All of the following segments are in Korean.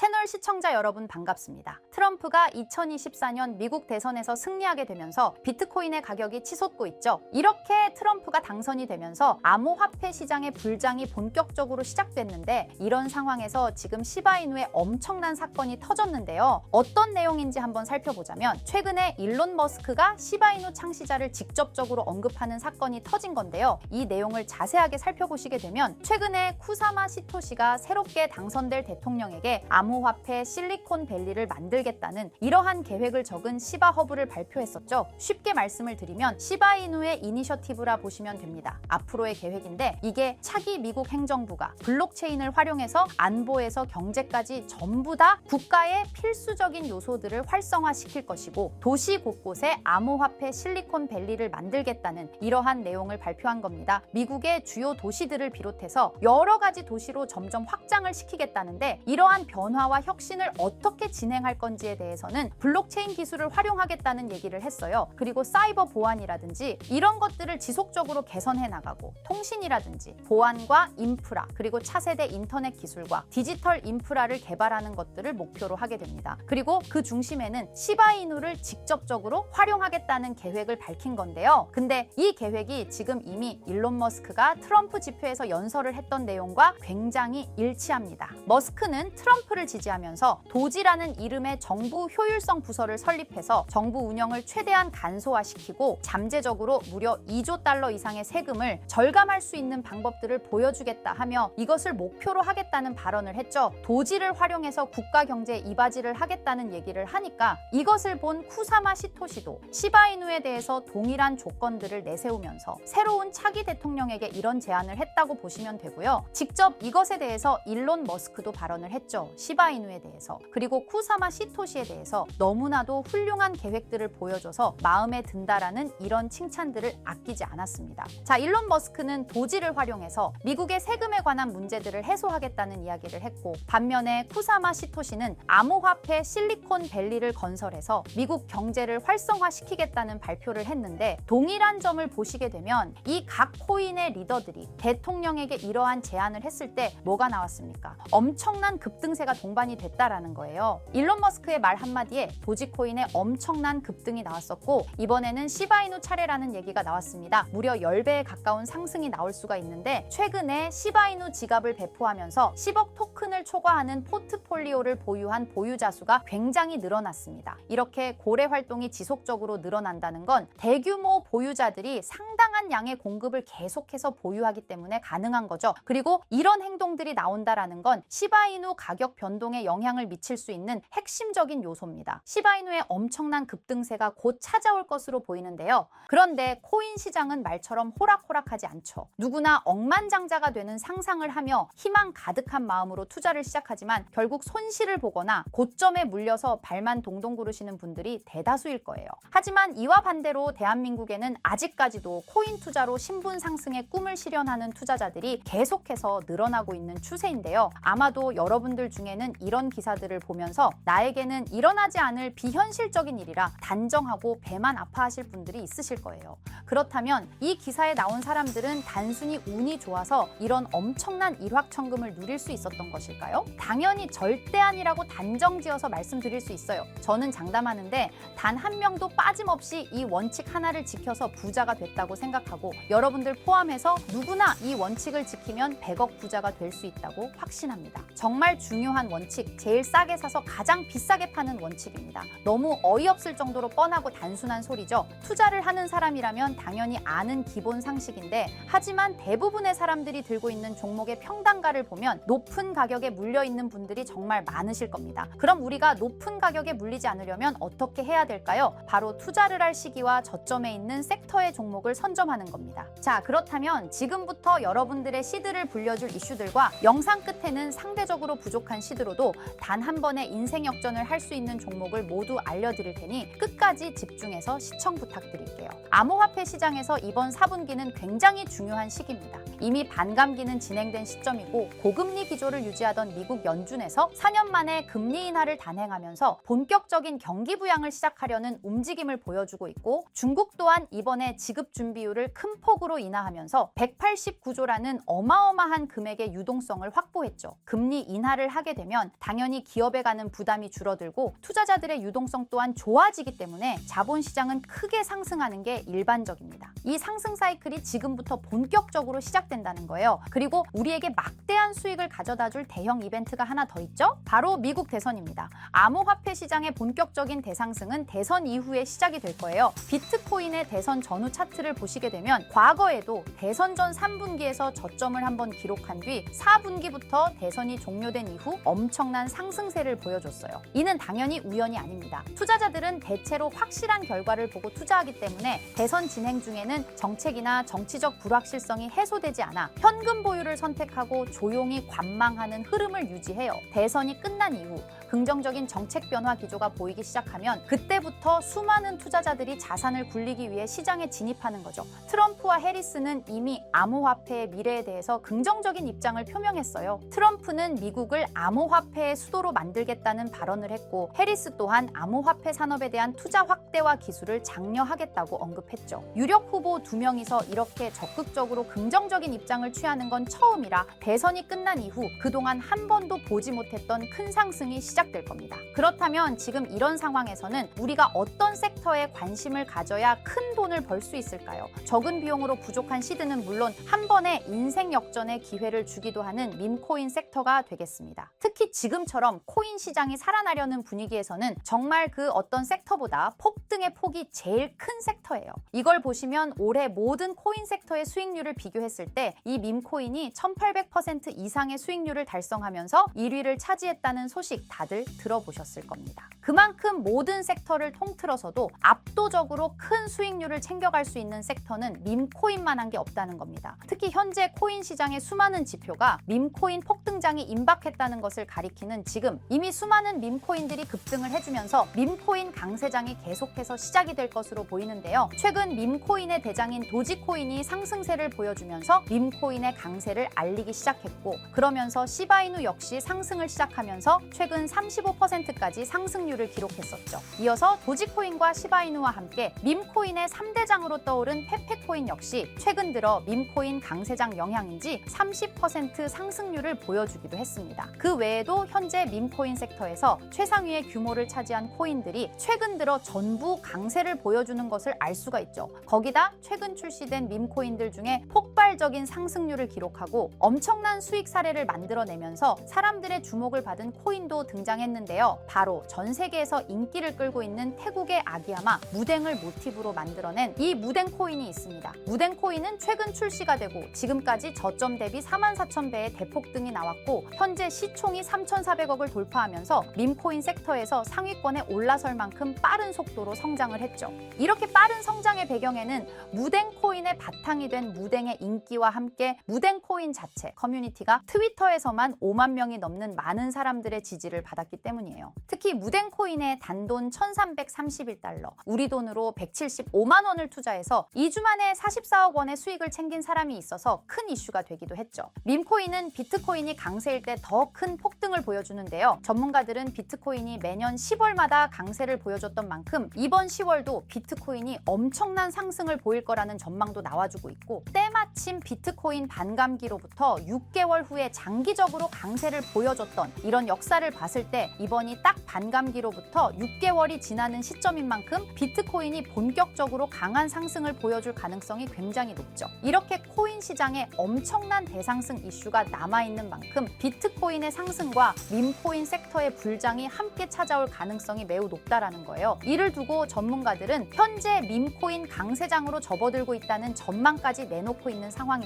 채널 시청자 여러분 반갑습니다. 트럼프가 2024년 미국 대선에서 승리하게 되면서 비트코인의 가격이 치솟고 있죠. 이렇게 트럼프가 당선이 되면서 암호화폐 시장의 불장이 본격적으로 시작됐는데 이런 상황에서 지금 시바이누의 엄청난 사건이 터졌는데요. 어떤 내용인지 한번 살펴보자면 최근에 일론 머스크가 시바이누 창시자를 직접적으로 언급하는 사건이 터진 건데요. 이 내용을 자세하게 살펴보시게 되면 최근에 쿠사마 시토시가 새롭게 당선될 대통령에게 암호 화폐 실리콘밸리를 만들겠다는 이러한 계획을 적은 시바 허브를 발표했었죠. 쉽게 말씀을 드리면 시바이누의 이니셔티브라 보시면 됩니다. 앞으로의 계획인데 이게 차기 미국 행정부가 블록체인을 활용해서 안보에서 경제까지 전부 다 국가의 필수적인 요소들을 활성화시킬 것이고 도시 곳곳에 암호화폐 실리콘밸리를 만들겠다는 이러한 내용을 발표한 겁니다. 미국의 주요 도시들을 비롯해서 여러 가지 도시로 점점 확장을 시키겠다는데 이러한 변화 와 혁신을 어떻게 진행할 건지에 대해서는 블록체인 기술을 활용하겠다는 얘기를 했어요. 그리고 사이버 보안이라든지 이런 것들을 지속적으로 개선해 나가고 통신이라든지 보안과 인프라 그리고 차세대 인터넷 기술과 디지털 인프라를 개발하는 것들을 목표로 하게 됩니다. 그리고 그 중심에는 시바이누를 직접적으로 활용하겠다는 계획을 밝힌 건데요. 근데 이 계획이 지금 이미 일론 머스크가 트럼프 지표에서 연설을 했던 내용과 굉장히 일치합니다. 머스크는 트럼프를 지지하면서 도지라는 이름의 정부 효율성 부서를 설립해서 정부 운영을 최대한 간소화시키고 잠재적으로 무려 2조 달러 이상의 세금을 절감할 수 있는 방법들을 보여주겠다 하며 이것을 목표로 하겠다는 발언을 했죠. 도지를 활용해서 국가 경제에 이바지를 하겠다는 얘기를 하니까 이것을 본 쿠사마 시토시도 시바이누에 대해서 동일한 조건들을 내세우면서 새로운 차기 대통령에게 이런 제안을 했다고 보시면 되고요. 직접 이것에 대해서 일론 머스크도 발언을 했죠. 시바이누에 대해서. 그리고 쿠사마 시토시에 대해서 너무나도 훌륭한 계획들을 보여줘서 마음에 든다라는 이런 칭찬들을 아끼지 않았습니다. 자, 일론 머스크는 도지를 활용해서 미국의 세금에 관한 문제들을 해소하겠다는 이야기를 했고 반면에 쿠사마 시토시는 암호화폐 실리콘밸리를 건설해서 미국 경제를 활성화시키겠다는 발표를 했는데 동일한 점을 보시게 되면 이 각 코인의 리더들이 대통령에게 이러한 제안을 했을 때 뭐가 나왔습니까? 엄청난 급등세가 동반이 됐다라는 거예요. 일론 머스크의 말 한마디에 도지코인의 엄청난 급등이 나왔었고 이번에는 시바이누 차례라는 얘기가 나왔습니다. 무려 10배에 가까운 상승이 나올 수가 있는데 최근에 시바이누 지갑을 배포하면서 10억 토큰을 초과하는 포트폴리오를 보유한 보유자 수가 굉장히 늘어났습니다. 이렇게 고래 활동이 지속적으로 늘어난다는 건 대규모 보유자들이 상당한 양의 공급을 계속해서 보유하기 때문에 가능한 거죠. 그리고 이런 행동들이 나온다라는 건 시바이누 가격 변 동에 영향을 미칠 수 있는 핵심적인 요소입니다. 시바이누의 엄청난 급등세가 곧 찾아올 것으로 보이는데요. 그런데 코인 시장은 말처럼 호락호락하지 않죠. 누구나 억만장자가 되는 상상을 하며 희망 가득한 마음으로 투자를 시작하지만 결국 손실을 보거나 고점에 물려서 발만 동동 구르시는 분들이 대다수일 거예요. 하지만 이와 반대로 대한민국에는 아직까지도 코인 투자로 신분 상승의 꿈을 실현하는 투자자들이 계속해서 늘어나고 있는 추세인데요. 아마도 여러분들 중에는 이런 기사들을 보면서 나에게는 일어나지 않을 비현실적인 일이라 단정하고 배만 아파하실 분들이 있으실 거예요. 그렇다면 이 기사에 나온 사람들은 단순히 운이 좋아서 이런 엄청난 일확천금을 누릴 수 있었던 것일까요? 당연히 절대 아니라고 단정지어서 말씀드릴 수 있어요. 저는 장담하는데 단 한 명도 빠짐없이 이 원칙 하나를 지켜서 부자가 됐다고 생각하고 여러분들 포함해서 누구나 이 원칙을 지키면 100억 부자가 될 수 있다고 확신합니다. 정말 중요한 원칙, 제일 싸게 사서 가장 비싸게 파는 원칙입니다. 너무 어이없을 정도로 뻔하고 단순한 소리죠. 투자를 하는 사람이라면 당연히 아는 기본 상식인데 하지만 대부분의 사람들이 들고 있는 종목의 평단가를 보면 높은 가격에 물려 있는 분들이 정말 많으실 겁니다. 그럼 우리가 높은 가격에 물리지 않으려면 어떻게 해야 될까요? 바로 투자를 할 시기와 저점에 있는 섹터의 종목을 선점하는 겁니다. 자, 그렇다면 지금부터 여러분들의 시드를 불려줄 이슈들과 영상 끝에는 상대적으로 부족한 시드 로도 단 한 번의 인생 역전을 할 수 있는 종목을 모두 알려드릴 테니 끝까지 집중해서 시청 부탁드릴게요. 암호화폐 시장에서 이번 4분기는 굉장히 중요한 시기입니다. 이미 반감기는 진행된 시점이고 고금리 기조를 유지하던 미국 연준에서 4년 만에 금리 인하를 단행하면서 본격적인 경기 부양을 시작하려는 움직임을 보여주고 있고 중국 또한 이번에 지급 준비율을 큰 폭으로 인하하면서 189조라는 어마어마한 금액의 유동성을 확보했죠. 금리 인하를 하게 되면 당연히 기업에 가는 부담이 줄어들고 투자자들의 유동성 또한 좋아지기 때문에 자본 시장은 크게 상승하는 게 일반적입니다. 이 상승 사이클이 지금부터 본격적으로 시작 된다는 거예요. 그리고 우리에게 막대한 수익을 가져다 줄 대형 이벤트가 하나 더 있죠? 바로 미국 대선입니다. 암호화폐 시장의 본격적인 대상승은 대선 이후에 시작이 될 거예요. 비트코인의 대선 전후 차트를 보시게 되면 과거에도 대선 전 3분기에서 저점을 한번 기록한 뒤 4분기부터 대선이 종료된 이후 엄청난 상승세를 보여줬어요. 이는 당연히 우연이 아닙니다. 투자자들은 대체로 확실한 결과를 보고 투자하기 때문에 대선 진행 중에는 정책이나 정치적 불확실성이 해소되지 않아 현금 보유를 선택하고 조용히 관망하는 흐름을 유지해요. 대선이 끝난 이후 긍정적인 정책 변화 기조가 보이기 시작하면 그때부터 수많은 투자자들이 자산을 굴리기 위해 시장에 진입하는 거죠. 트럼프와 해리스는 이미 암호화폐의 미래에 대해서 긍정적인 입장을 표명했어요. 트럼프는 미국을 암호화폐의 수도로 만들겠다는 발언을 했고 해리스 또한 암호화폐 산업에 대한 투자 확대와 기술을 장려하겠다고 언급했죠. 유력 후보 두 명이서 이렇게 적극적으로 긍정적인 입장을 취하는 건 처음이라 대선이 끝난 이후 그동안 한 번도 보지 못했던 큰 상승이 시작될 겁니다. 그렇다면 지금 이런 상황에서는 우리가 어떤 섹터에 관심을 가져야 큰 돈을 벌 수 있을까요? 적은 비용으로 부족한 시드는 물론 한 번의 인생 역전의 기회를 주기도 하는 밈코인 섹터가 되겠습니다. 특히 지금처럼 코인 시장이 살아나려는 분위기에서는 정말 그 어떤 섹터보다 폭등의 폭이 제일 큰 섹터예요. 이걸 보시면 올해 모든 코인 섹터의 수익률을 비교했을 때 이 밈코인이 1800% 이상의 수익률을 달성하면서 1위를 차지했다는 소식 다들 들어보셨을 겁니다. 그만큼 모든 섹터를 통틀어서도 압도적으로 큰 수익률을 챙겨갈 수 있는 섹터는 밈코인만 한 게 없다는 겁니다. 특히 현재 코인 시장의 수많은 지표가 밈코인 폭등장이 임박했다는 것을 가리키는 지금 이미 수많은 밈코인들이 급등을 해주면서 밈코인 강세장이 계속해서 시작이 될 것으로 보이는데요. 최근 밈코인의 대장인 도지코인이 상승세를 보여주면서 밈코인의 강세를 알리기 시작했고 그러면서 시바이누 역시 상승을 시작하면서 최근 35%까지 상승률을 기록했었죠. 이어서 도지코인과 시바이누와 함께 밈코인의 3대장으로 떠오른 페페코인 역시 최근 들어 밈코인 강세장 영향인지 30% 상승률을 보여주기도 했습니다. 그 외에도 현재 밈코인 섹터에서 최상위의 규모를 차지한 코인들이 최근 들어 전부 강세를 보여주는 것을 알 수가 있죠. 거기다 최근 출시된 밈코인들 중에 폭발적 인 상승률을 기록하고 엄청난 수익 사례를 만들어내면서 사람들의 주목을 받은 코인도 등장했는데요. 바로 전 세계에서 인기를 끌고 있는 태국의 아기야마 무댕을 모티브로 만들어낸 이 무댕 코인이 있습니다. 무댕 코인은 최근 출시가 되고 지금까지 저점 대비 4만 4천 배의 대폭등이 나왔고 현재 시총이 3,400억을 돌파하면서 밈코인 섹터에서 상위권에 올라설 만큼 빠른 속도로 성장을 했죠. 이렇게 빠른 성장의 배경에는 무댕 코인의 바탕이 된 무댕의 인기와 함께 무댕 코인 자체 커뮤니티가 트위터에서만 5만 명이 넘는 많은 사람들의 지지를 받았기 때문이에요. 특히 무댕 코인의 단돈 1,331달러, 우리 돈으로 175만 원을 투자해서 2주 만에 44억 원의 수익을 챙긴 사람이 있어서 큰 이슈가 되기도 했죠. 밈코인은 비트코인이 강세일 때 더 큰 폭등을 보여주는데요. 전문가들은 비트코인이 매년 10월마다 강세를 보여줬던 만큼 이번 10월도 비트코인이 엄청난 상승을 보일 거라는 전망도 나와주고 있고 때마침 비트코인 반감기로부터 6개월 후에 장기적으로 강세를 보여줬던 이런 역사를 봤을 때 이번이 딱 반감기로부터 6개월이 지나는 시점인 만큼 비트코인이 본격적으로 강한 상승을 보여줄 가능성이 굉장히 높죠. 이렇게 코인 시장에 엄청난 대상승 이슈가 남아있는 만큼 비트코인의 상승과 밈코인 섹터의 불장이 함께 찾아올 가능성이 매우 높다라는 거예요. 이를 두고 전문가들은 현재 밈코인 강세장으로 접어들고 있다는 전망까지 내놓고 있는 상황입니다.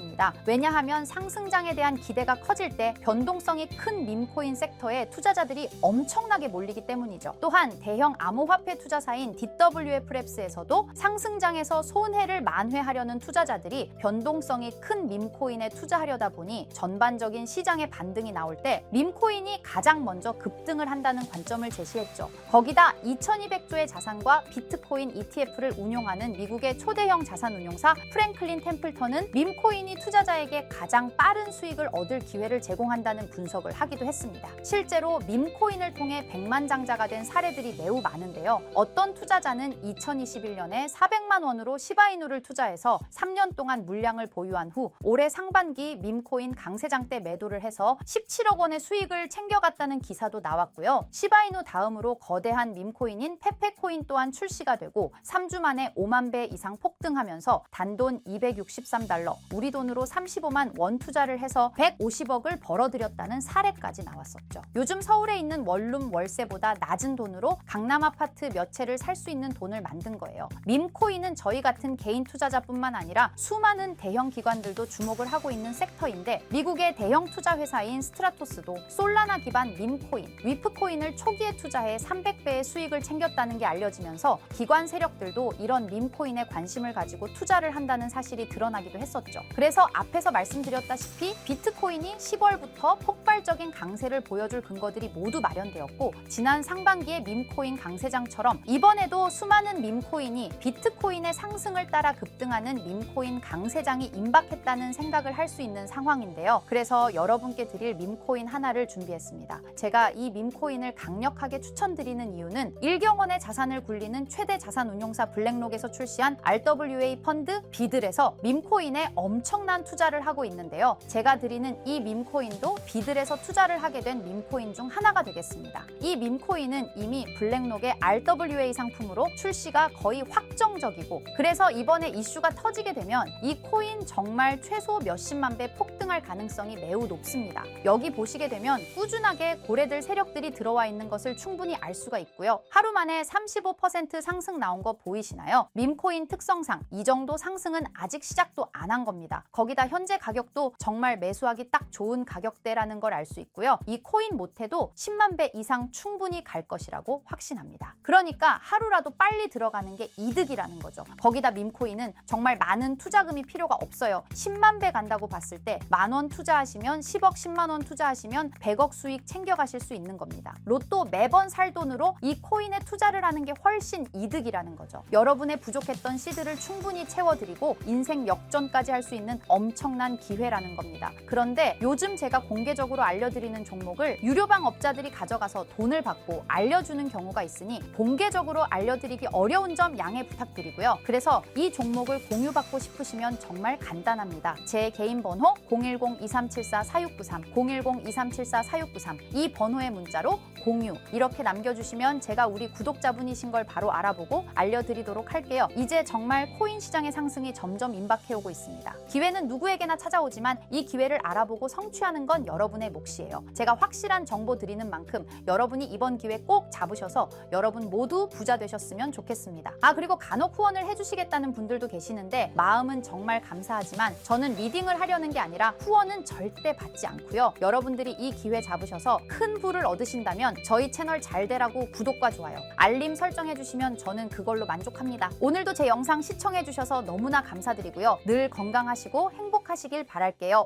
왜냐하면 상승장에 대한 기대가 커질 때 변동성이 큰 밈코인 섹터에 투자자들이 엄청나게 몰리기 때문이죠. 또한 대형 암호화폐 투자사인 DWF랩스에서도 상승장에서 손해를 만회하려는 투자자들이 변동성이 큰 밈코인에 투자하려다 보니 전반적인 시장의 반등이 나올 때 밈코인이 가장 먼저 급등을 한다는 관점을 제시했죠. 거기다 2200조의 자산과 비트코인 ETF를 운용하는 미국의 초대형 자산운용사 프랭클린 템플턴은 밈코인 이 투자자에게 가장 빠른 수익을 얻을 기회를 제공한다는 분석을 하기도 했습니다. 실제로 밈코인을 통해 백만장자가 된 사례들이 매우 많은데요. 어떤 투자자는 2021년에 400만 원으로 시바이누를 투자해서 3년 동안 물량을 보유한 후 올해 상반기 밈코인 강세장 때 매도를 해서 17억 원의 수익을 챙겨갔다는 기사도 나왔고요. 시바이누 다음으로 거대한 밈코인인 페페코인 또한 출시가 되고 3주 만에 5만 배 이상 폭등하면서 단돈 263달러, 우리 돈으로 35만 원 투자를 해서 150억을 벌어들였다는 사례까지 나왔었죠. 요즘 서울에 있는 원룸 월세보다 낮은 돈으로 강남 아파트 몇 채를 살 수 있는 돈을 만든 거예요. 밈코인은 저희 같은 개인 투자자뿐만 아니라 수많은 대형 기관들도 주목을 하고 있는 섹터인데 미국의 대형 투자 회사인 스트라토스도 솔라나 기반 밈코인, 위프코인을 초기에 투자해 300배의 수익을 챙겼다는 게 알려지면서 기관 세력들도 이런 밈코인에 관심을 가지고 투자를 한다는 사실이 드러나기도 했었죠. 그래서 앞에서 말씀드렸다시피 비트코인이 10월부터 폭발적인 강세를 보여줄 근거들이 모두 마련되었고 지난 상반기의 밈코인 강세장처럼 이번에도 수많은 밈코인이 비트코인의 상승을 따라 급등하는 밈코인 강세장이 임박했다는 생각을 할 수 있는 상황인데요. 그래서 여러분께 드릴 밈코인 하나를 준비했습니다. 제가 이 밈코인을 강력하게 추천드리는 이유는 일경원의 자산을 굴리는 최대 자산 운용사 블랙록에서 출시한 RWA 펀드 비들에서 밈코인에 엄 청난 투자를 하고 있는데요. 제가 드리는 이 밈코인도 비들에서 투자를 하게 된 밈코인 중 하나가 되겠습니다. 이 밈코인은 이미 블랙록의 RWA 상품으로 출시가 거의 확정적이고 그래서 이번에 이슈가 터지게 되면 이 코인 정말 최소 몇십만 배 폭등할 가능성이 매우 높습니다. 여기 보시게 되면 꾸준하게 고래들 세력들이 들어와 있는 것을 충분히 알 수가 있고요. 하루 만에 35% 상승 나온 거 보이시나요? 밈코인 특성상 이 정도 상승은 아직 시작도 안 한 겁니다. 거기다 현재 가격도 정말 매수하기 딱 좋은 가격대라는 걸 알 수 있고요. 이 코인 못해도 10만 배 이상 충분히 갈 것이라고 확신합니다. 그러니까 하루라도 빨리 들어가는 게 이득이라는 거죠. 거기다 밈코인은 정말 많은 투자금이 필요가 없어요. 10만 배 간다고 봤을 때 만 원 투자하시면 10억, 10만 원 투자하시면 100억 수익 챙겨가실 수 있는 겁니다. 로또 매번 살 돈으로 이 코인에 투자를 하는 게 훨씬 이득이라는 거죠. 여러분의 부족했던 시드를 충분히 채워드리고 인생 역전까지 할 수 있는 엄청난 기회라는 겁니다. 그런데 요즘 제가 공개적으로 알려드리는 종목을 유료방 업자들이 가져가서 돈을 받고 알려주는 경우가 있으니 공개적으로 알려드리기 어려운 점 양해 부탁드리고요. 그래서 이 종목을 공유받고 싶으시면 정말 간단합니다. 제 개인 번호 010-2374-4693, 010-2374-4693 이 번호의 문자로 공유 이렇게 남겨주시면 제가 우리 구독자분이신 걸 바로 알아보고 알려드리도록 할게요. 이제 정말 코인 시장의 상승이 점점 임박해오고 있습니다. 기회는 누구에게나 찾아오지만 이 기회를 알아보고 성취하는 건 여러분의 몫이에요. 제가 확실한 정보 드리는 만큼 여러분이 이번 기회 꼭 잡으셔서 여러분 모두 부자 되셨으면 좋겠습니다. 아 그리고 간혹 후원을 해주시겠다는 분들도 계시는데 마음은 정말 감사하지만 저는 리딩을 하려는 게 아니라 후원은 절대 받지 않고요. 여러분들이 이 기회 잡으셔서 큰 부를 얻으신다면 저희 채널 잘 되라고 구독과 좋아요, 알림 설정해 주시면 저는 그걸로 만족합니다. 오늘도 제 영상 시청해 주셔서 너무나 감사드리고요. 늘 건강하시고 행복하시길 바랄게요.